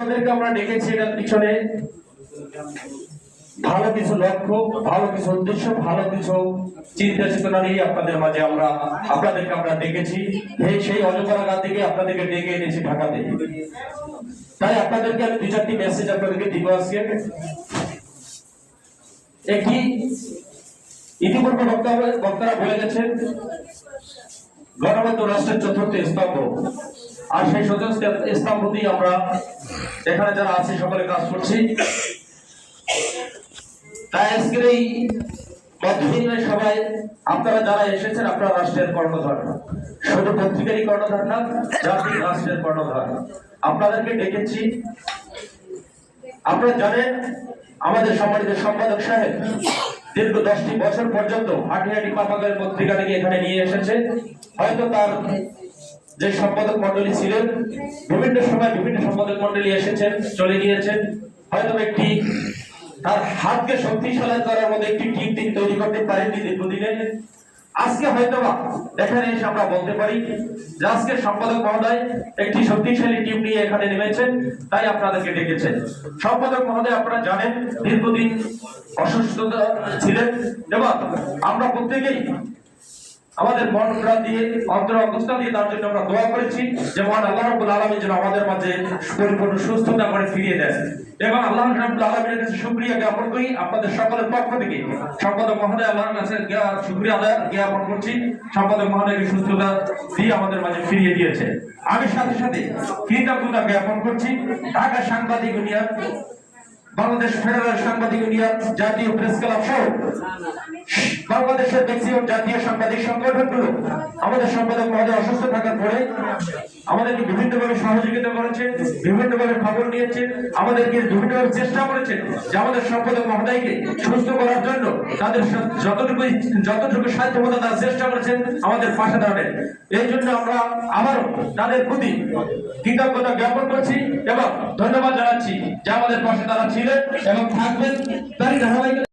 আপনাদেরকে আমরা ডেকেছি এটার পিছনে। ভালো কিছু লক্ষ্য, ভালো কিছু উদ্দেশ্য, ভালো কিছু চিন্তা চেতনা নিয়ে আপনাদের মাঝে আমরা, আপনাদেরকে আমরা ডেকেছি। সেই অজপাড়া থেকে আপনাদেরকে ডেকে এনেছি ঢাকাতে তাই আপনাদেরকে আমি দু চারটি মেসেজ আপনাদেরকে দিব আজকে। একটি ইতিপূর্বে বক্তা বক্তারা বলে গেছেন গণবদ্ধ রাষ্ট্রের চতুর্থ স্তম্ভ। আর সেই চতুর্থ স্তম্ভ দিয়ে আমরা এখানে যারা আছি সকলে কাজ করছি। তাই আজকের এই আপনারা যারা এসেছেন, আপনারা রাষ্ট্রের কর্ণধার। শুধু পত্রিকারই কর্ণধার না, জাতির রাষ্ট্রের কর্ণধার। আপনাদেরকে ডেকেছি। আপনারা জানেন, আমাদের সম্মানিত সম্পাদক সাহেব দীর্ঘ দশটি বছর পর্যন্ত হাঁটি হাঁটি পাপাগের পত্রিকাটাকে এখানে নিয়ে এসেছে। হয়তো তার যে সম্পাদক মন্ডলী ছিলেন, বিভিন্ন সময় বিভিন্ন সম্পাদক মন্ডলী এসেছেন, চলে গিয়েছেন। হয়তো একটি তার হাতকে শক্তিশালী করার মধ্যে একটি টিম তিনি তৈরি করতে পারেননি দীর্ঘদিনে আজকে হয়তো বা এখানে এসে আমরা বলতে পারি যে আজকে সম্পাদক মহোদয় একটি শক্তিশালী টিম নিয়ে এখানে নেমেছেন, তাই আপনাদেরকে ডেকেছেন। সম্পাদক মহোদয়, আপনারা জানেন, দীর্ঘদিন অসুস্থতা ছিলেন। এবং আমরা প্রত্যেকেই আমাদের মন প্রাণ দিয়ে অন্তর অবস্থা দিয়ে তার জন্য আমরা দোয়া করেছি যে মহান আল্লাহ রাব্বুল আলামিন যেন আমাদের মাঝে পরিপূর্ণ সুস্থতা করে ফিরিয়ে দেন। এবং আল্লাহ রাব্বুল আলামিনের কাছে শুকরিয়া জ্ঞাপন করি আপনাদের সকলের পক্ষ থেকে। সম্পাদক মহোদয়, আল্লাহর কাছে শুকরিয়া আদায় জ্ঞাপন করছি। সম্পাদক মহোদয়কে সুস্থতা দিয়ে আমাদের মাঝে ফিরিয়ে দিয়েছে। আমি সাথে সাথে কৃতজ্ঞতা জ্ঞাপন করছি। ঢাকা সাংবাদিক ইউনিয়ন, বাংলাদেশ ফেডারেল সাংবাদিক ইউনিয়ন, জাতীয় প্রেস ক্লাব সহ বাংলাদেশের জাতীয় সাংবাদিক সংগঠনগুলো আমাদের সম্পাদক মহোদয় অসুস্থ থাকার পরে আমাদেরকে বিভিন্নভাবে সহযোগিতা করেছে, বিভিন্নভাবে খবর নিয়েছে, আমাদেরকে বিভিন্নভাবে চেষ্টা করেছে যে আমাদের সম্পাদক মহোদয়কে সুস্থ করার জন্য তাদের যতটুকু যতটুকু সাধ্যমতা তারা চেষ্টা করেছেন আমাদের পাশে দাঁড়াবেন এই জন্য আমরা আবারও তাদের প্রতি কৃতজ্ঞতা জ্ঞাপন করছি এবং ধন্যবাদ জানাচ্ছি যে আমাদের পাশে তারা ছিলেন এবং থাকবেন। তারই ধারাবাহিকতা